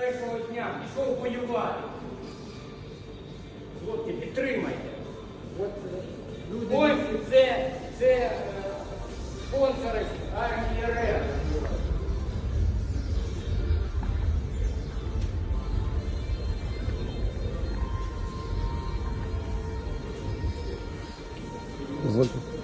першого дня пішов воювати. Хлопці, підтримайте. От е. Ось це, це е, спонсори армії РФ. Позвольте.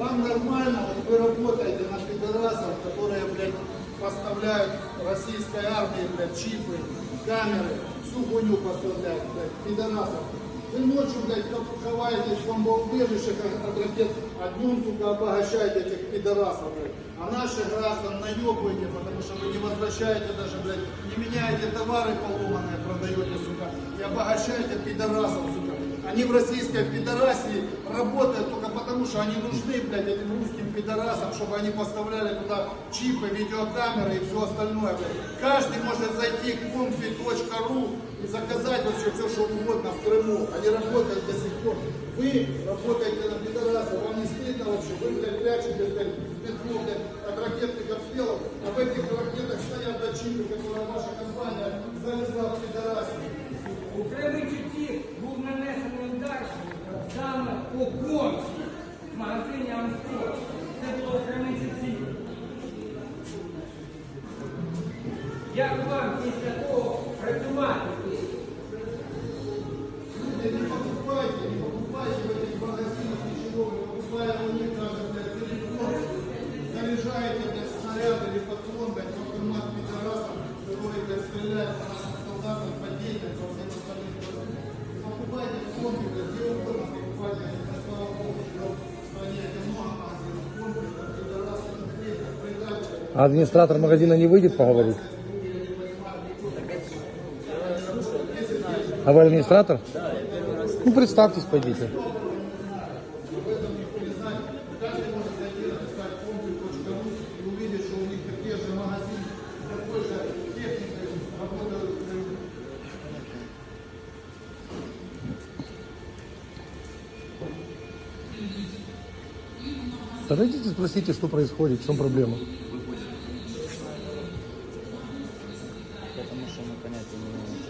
Вам нормально, вот вы работаете на пидорасов, которые, блядь, поставляют российской армии, блядь, чипы, камеры, всю хуйню поставляют, блядь, пидорасов. Вы ночью, блядь, ховаетесь в бомбоубежищах от ракет, а днем, сука, обогащаете этих пидорасов, блядь. А наших граждан наебываете, потому что вы не возвращаете даже, блядь, не меняете товары поломанные, продаете, сука, и обогащаете пидорасов, сука. Они в российской пидорасии работают только потому, что они нужны, блядь, этим русским пидорасам, чтобы они поставляли туда чипы, видеокамеры и все остальное, блядь. Каждый может зайти к confi.ru и заказать вообще все, что угодно в Крыму. Они работают до сих пор. Вы работаете на пидорасов, вам не стыдно вообще, вы, блядь, петлю, блядь, Як вам після того працювати? Люди, не покупайте, не покупайте в этих магазинах ничего, не покупая у них даже, блядь, телефон, заряжаете, блядь, снаряд или патрон, блядь, автомат пидорасов, который, блядь, стреляет по нашим солдатам, по детям, по всем остальным. Не покупайте комби, блядь, где угодно покупайте, это, слава богу, живем в стране, где много магазинов, комби, блядь, пидорасы, предатели. А администратор магазина не выйдет поговорить? А вы администратор? Ну, представьтесь, пойдите. Каждый может зайти, написать комби.ру и увидеть, что у них такие же магазины, с такой же техникой работают в Крыму. Подойдите, спросите, что происходит, в чем проблема. Потому что мы понятия не имеем,